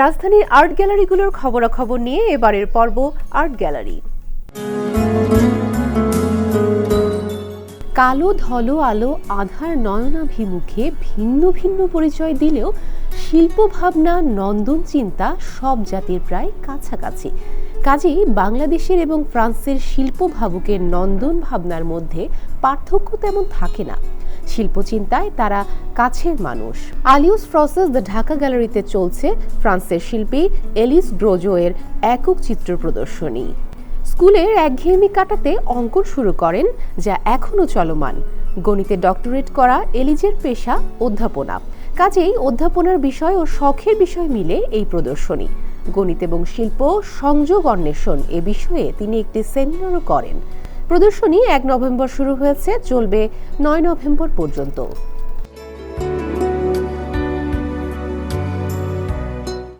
রাজধানীর আর্ট গ্যালারিগুলোর খবরাখবর নিয়ে এবারের পর্ব আর্ট গ্যালারি। কালো, ধলো, আলো, আধার, নয়নাভিমুখে ভিন্ন ভিন্ন পরিচয় দিলেও শিল্প ভাবনা নন্দন চিন্তা সব জাতির প্রায় কাছাকাছি। কাজেই বাংলাদেশের এবং ফ্রান্সের শিল্প ভাবুকের নন্দন ভাবনার মধ্যে পার্থক্য তেমন থাকে না। শিল্পচিন্তায় তারা কাছের মানুষ। আলিউস ফ্রসেস দ্য ঢাকা গ্যালারিতে চলছে ফ্রান্সের শিল্পী এলিস ড্রোজোয়ের একক চিত্র প্রদর্শনী। স্কুলের একঘেয়েমি কাটাতে অঙ্কন শুরু করেন, যা এখনও চলমান। গণিতে ডক্টরেট করা এলিজের পেশা অধ্যাপনা। কাজেই অধ্যাপনার বিষয় ও শখের বিষয় মিলে এই প্রদর্শনী। গণিত এবং শিল্প সংযোগ অন্বেষণ এ বিষয়ে তিনি একটি সেমিনারও করেন। প্রদর্শনী এক নভেম্বর শুরু হয়েছে চলবে নয় নভেম্বর পর্যন্ত।